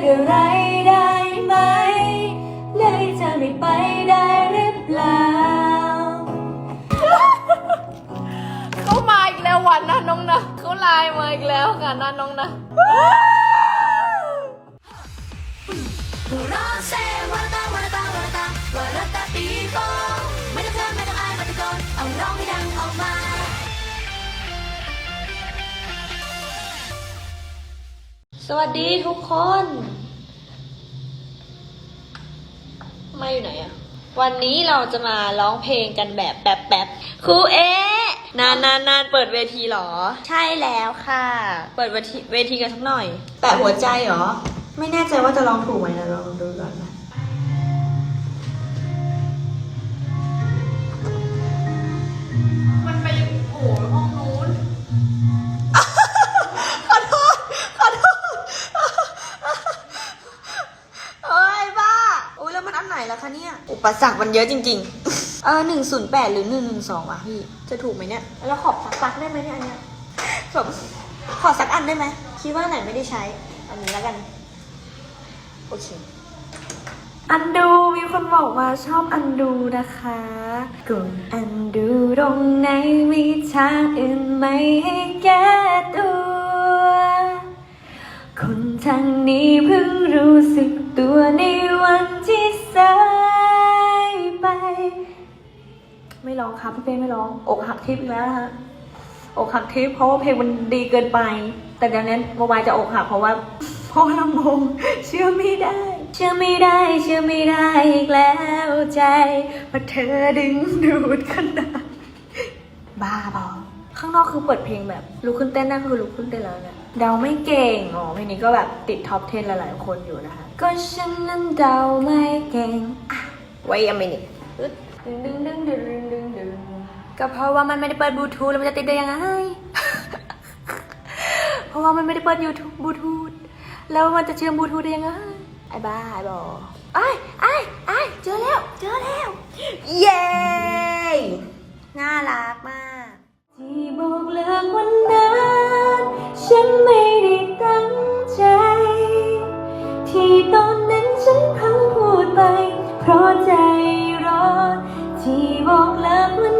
กอะไรได้ไหม เลยจะไม่ไปได้หรือเปล่า เขามาอีกแล้ววันนะน้องนะเขาไลน์มาอีกแล้วค่ะนะน้องนะรอเซวาตาวา สวัสดีทุกคน มาอยู่ไหนอะวันนี้เราจะมาร้องเพลงกันแบบแบบแบบครูเอะนานนานนานเปิดเวทีเหรอ ใช่แล้วค่ะ เปิดเวทีเวทีกันสักหน่อย แปะหัวใจเหรอ ไม่แน่ใจว่าจะลองถูกไหมนะลองดูก่อนนะมัน ปสรรคมันเยอะจริง ๆ เออหนึ่งศูนย์แปดหรือหนึ่งหนึ่งสองวะพี่ จะถูกไหมเนี่ย แล้วขอบสักปักได้ไหมเนี่ยอันเนี้ยแบบขอสักอันได้ไหม คิดว่าอันไหนไม่ได้ใช้ อันนี้แล้วกัน โอเค อันดูมีคนบอกว่าชอบอันดูนะคะกดอันดูตรงไหนมีทางอื่นไหมให้แก้ตัว คนทางนี้เพิ่งรู้สึกตัวใน ร้องครับพี่เป้ไม่ร้องอกหักทิพย์อีกแล้วนะฮะอกหักทิพย์เพราะว่าเพลงมันดีเกินไป แต่เดี๋ยวนี้โมบายจะอกหักเพราะว่าเพราะลำโพงเชื่อไม่ได้ เชื่อไม่ได้ เชื่อไม่ได้อีกแล้วใจเพราเธอดึงดูดขนาดบ้าบอข้างนอกคือเปิดเพลงแบบลุกขึ้นเต้นได้คือลุกขึ้นเต้นแล้วเนี่ยเดาไม่เก่งอ๋อเพลงนี้ก็แบบติดท็อป 10 หลายๆคนอยู่นะคะ ก็ฉันนั้นเดาไม่เก่งอะไว้อเมนิกดึงดึงดึงดึงดึงดึงดึง ก็เพราะว่ามันไม่ได้เปิดบลูทูธแล้วมันจะติดได้ยังไง เพราะว่ามันไม่ได้เปิดยูทูบบลูทูธแล้วมันจะเชื่อมบลูทูธได้ยังไง ไอ้บ้าไอ้บอไอ้ไอ้ไอ้ายเจอแล้ว เจอแล้ว เย้น่ารักมากที่บอกเลิกวันนั้นฉันไม่ได้ตั้งใจ ที่ตอนนั้นฉันเพังพูดไป เพราะใจร้อนที่บอกเลิกวันนั้น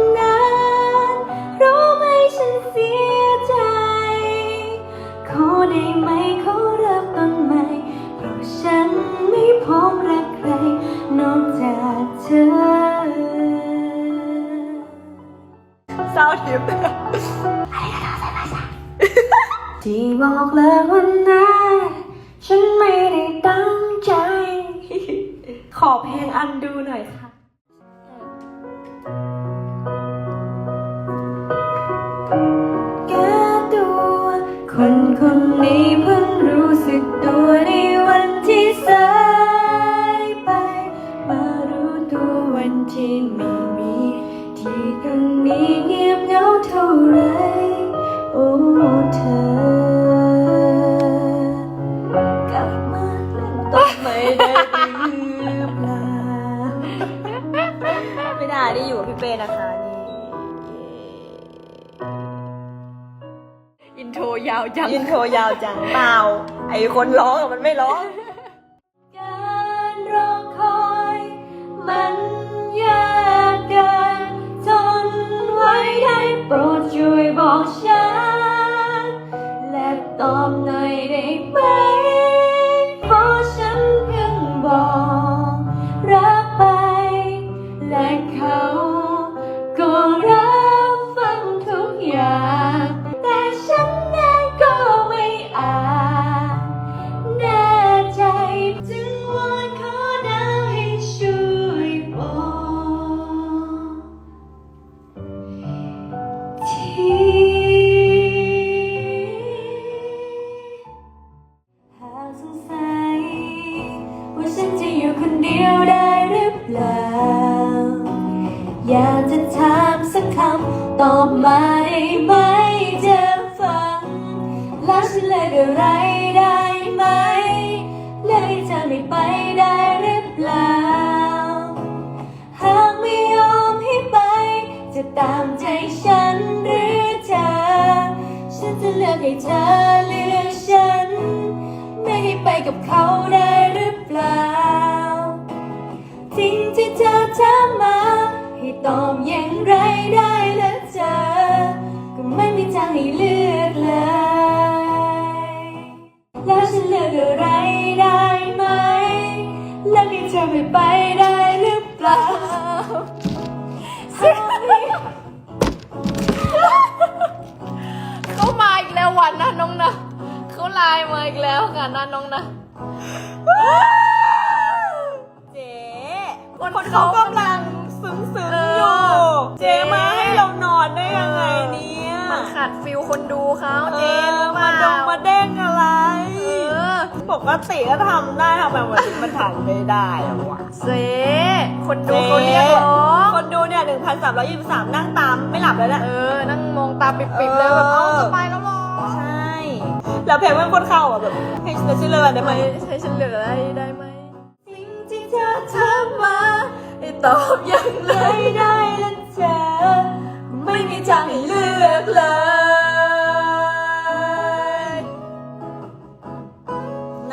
บอกเลิกวันนั้นฉันไม่ได้ตั้งใจ ขอเพลงอันดูหน่อยค่ะแก้ตัว คนคนนี้เพิ่งรู้สึกตัวในวันที่สายไป มารู้ตัววันที่ไม่มี ที่ตรงนี้เงียบเหงาเท่าไรโอ้เธอ นะคะนี่อินโทรยาวจังยินโทรยาวจังเปล่าไอคนร้องอะมันไม่ร้อง การรอคอยมันยากเกินทนไว้ได้โปรดช่วยบอกฉัน และตอบหน่อยได้ไหม ได้ไหมจะฟังแล้วฉันเลิกอะไรได้ไหม เลยจะไม่ไปได้หรือเปล่า หากไม่ยอมให้ไป จะตามใจฉันหรือเธอ ฉันจะเลือกให้เธอเลือกฉัน แล้วมีเธอไปไปได้หรือเปล่าเขามาอีกแล้ววันนะน้องนะเขาไลน์มาอีกแล้วค่ะนะน้องนะเจ๊คนเขากำลังซึ้งซึ้งๆอยู่เจ๊มาให้เรานอนได้ยังไงเนี่ยมันขาดฟิลคนดูเขาเอเจนอรู้เปมาล่าดงมาเด้งอะไรเออ ปกติก็ทำได้ทำไมวันนี้มันทำไม่ได้อะวะเจ๊คนดูเขาเรียกร้องคนดูเนี่ย1,323นั่งตามไม่หลับเลยแหละเออ นั่งมองตาปิบๆเลยแบบเออเอาจะไปแล้วเหรอใช่แล้วเพลงมันคนเข้าอะแบบให้ฉันชื่อเลยได้ไหมใช้ฉันเหลืออะไรได้ไหมสิ่งที่เธอถามมาให้ตอบอย่างไรได้และเธอไม่มีทางให้เลือกเลย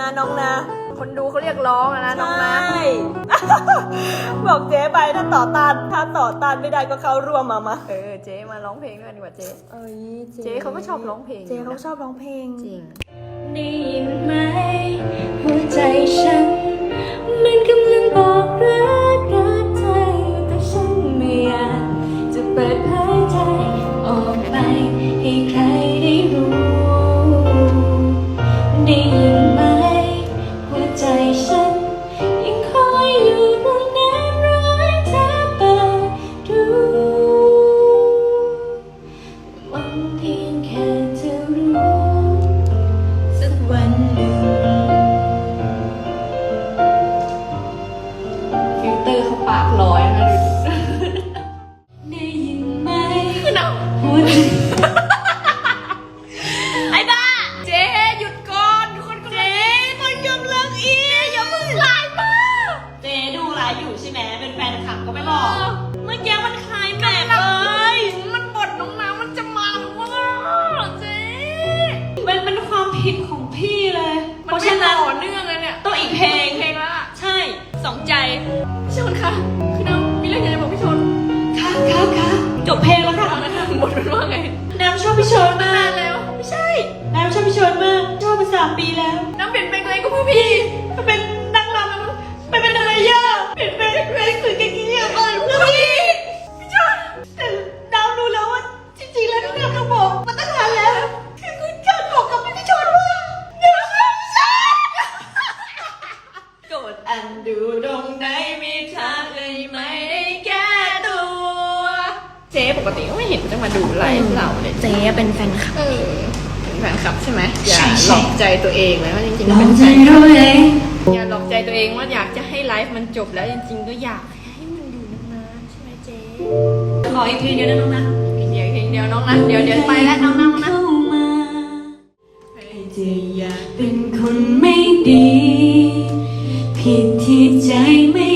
นะน้องนะ คนดูเขาเรียกร้องอะนะน้องนะ ใช่ บอกเจ๊ไปถ้าต่อต้านถ้าต่อต้านไม่ได้ก็เข้าร่วมมามาเออเจ๊มาร้องเพลงด้วยดีกว่าเจ๊ เอ้ยเจ๊เขาก็ชอบร้องเพลงเจ๊เขาชอบร้องเพลงจริงได้ยินไหมหัวใจฉัน มันกำลังบอกรัก พี่ชนคะคือน้ำมีเรื่องอยากจะบอกพี่ชนค่ะค่ะค่ะจบเพลงแล้วค่ะ เอานะคะบทมันว่าไง น้ำชอบพี่เชิญมานากนแล้ว ไม่ใช่ น้ำชอบพี่เชิญมาก ชอบมาสามปีแล้ว น้ำเปลี่ยนแปลงตัวเองก็เพื่อพี่ถ้าเป็นนักร้องมัน เราเลยเจ๊เป็นแฟนคลับ เออเป็นแฟนคลับใช่ไหมอย่าใช่ใช่หลอกใจตัวเองเลยว่าจริงๆลแล้วอเป็งนใจแฟนรู้เองอย่าหลอกใจตัวเองว่าอยากจะให้ไลฟ์มันจบแล้วจริงๆก็อยากให้มันอยู่นานๆใช่ไหมเจ๊ขออีกเพลงเดียวนะน้องนะเดี๋ยวเดี๋ยวน้องนะเดี๋ยวเดี๋ยวไปแล้วน้องนะน้องนะเข้ามาใครจะอยากเป็นคนไม่ดี ผิดที่ใจไม่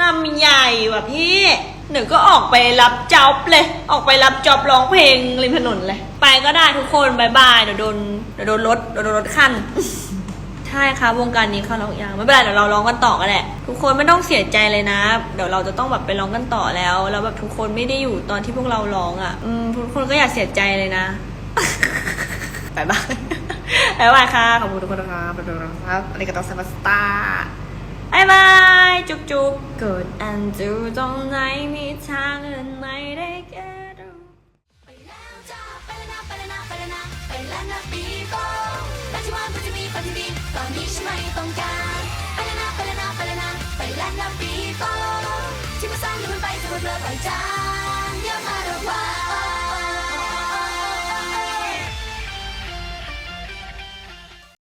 ลำใหญ่ว่ะพี่ หนูก็ออกไปรับจ็อบเลย ออกไปรับจ็อบร้องเพลงริมถนนเลย ไปก็ได้ทุกคนบายบายเดี๋ยวโดนเดี๋ยวโดนรถเดี๋ยวโดนรถขั้น ใช่ครับวงการนี้เขาร้องยางไม่เป็นไรเดี๋ยวเราร้องกันต่อกันแหละทุกคนไม่ต้องเสียใจเลยนะ เดี๋ยวเราจะต้องแบบไปร้องกันต่อแล้วแล้วแบบทุกคนไม่ได้อยู่ตอนที่พวกเราร้องอะอืมทุกคนก็อย่าเสียใจเลยนะบายบายบายบายค่ะขอบคุณทุกคนนะครับบ๊ายบายครับอะไรก็ต้องสมัสตาายบาย จุ๊บจุ๊บเกิดอันจูตรงไหนมีทางอื่นไม่ได้แก้ดูไปแล้วจ้าไปแล้วนะไปแล้วนะไปแล้วนะไปแล้วนะปีโป้ปัจจุบันปัจจุบันปัจจุบันตอนนี้ฉันไม่ต้องการไปแล้วนะไปแล้วนะไปแล้วนะไปแล้วนะปีโป้ที่มาสร้างเรื่องมันไปจะหมดเลยไปจ้า